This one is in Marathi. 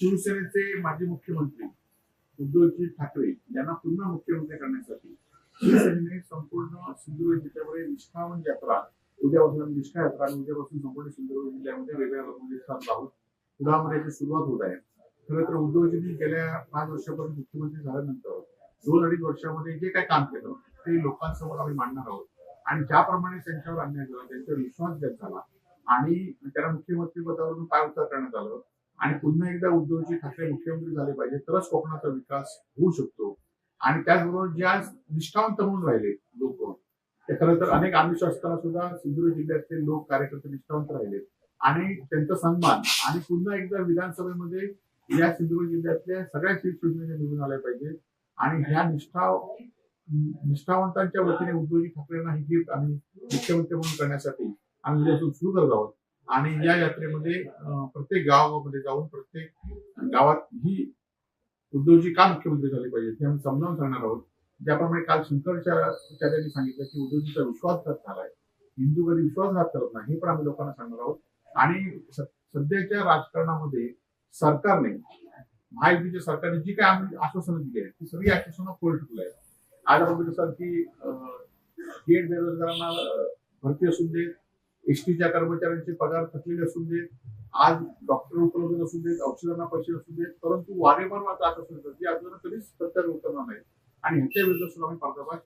शिवसेनेचे माजी मुख्यमंत्री उद्धवजी ठाकरे यांना पुन्हा मुख्यमंत्री करण्यासाठी शिवसेनेने संपूर्ण सिंधुदुर्ग जिल्ह्यामध्ये निष्ठावन यात्रा उद्यापासून निष्ठा यात्रा आणि उद्यापासून संपूर्ण सिंधुदुर्ग जिल्ह्यामध्ये वेगवेगळ्या लोकांमध्ये स्थान लावून पुण्यामध्ये याची सुरुवात होत आहे. खरं तर उद्धवजींनी गेल्या पाच वर्षापासून मुख्यमंत्री झाल्यानंतर दोन अडीच वर्षामध्ये जे काय काम केलं ते लोकांसमोर आम्ही मांडणार आहोत. आणि ज्याप्रमाणे त्यांच्यावर अन्याय झाला त्यांच्यावर विश्वासघात झाला आणि त्यांना मुख्यमंत्री पदावरून काय उतार करण्यात आलं? आणि पुन्हा एकदा उद्धवजी ठाकरे मुख्यमंत्री झाले पाहिजे तरच कोकणाचा विकास होऊ शकतो. आणि त्याचबरोबर ज्या निष्ठावंत म्हणून राहिले लोक ते खरं तर अनेक आमिष असताना सुद्धा सिंधुदुर्ग जिल्ह्यातले लोक कार्यकर्ते निष्ठावंत राहिले. आणि त्यांचा सन्मान आणि पुन्हा एकदा विधानसभेमध्ये या सिंधुदुर्ग जिल्ह्यातल्या सगळ्या सीट शिवसेनेच्या निवडून आल्या पाहिजे. आणि ह्या निष्ठा निष्ठावंतांच्या वतीने उद्धवजी ठाकरेंना ही गिफ्ट आम्ही मुख्यमंत्री म्हणून करण्यासाठी आम्ही सुरू करत आहोत. आणि या यात्रेमध्ये प्रत्येक गावामध्ये जाऊन प्रत्येक गावात ही उद्धवजी का मुख्यमंत्री झाले पाहिजे हे आम्ही समजावून सांगणार आहोत. ज्याप्रमाणे काल शंकराचार्यांनी सांगितलं की उद्धवजीचा विश्वासघात झालाय. हिंदू कधी विश्वासघात करत नाही हे पण आम्ही लोकांना सांगणार आहोत. आणि स- सध्याच्या राजकारणामध्ये सरकारने महायुतीच्या सरकारने जी काय आम्ही आश्वासनं दिली आहेत ती सगळी आश्वासनं फोड ठेवली आहेत. आज आपण बघितलं सर की थेट बेरोजगारांना भरती असून देत एसटीच्या कर्मचाऱ्यांचे पगार थकलेले असू देत आज डॉक्टर उपलब्ध नसून देत औषधांना पैसे असू देत परंतु वारेमार मात्र आश्वासन देतात जी अजून कधीच सत्यात उतरणार नाही. आणि ह्याच्या विरुद्ध सुद्धा आम्ही पर्दाफाश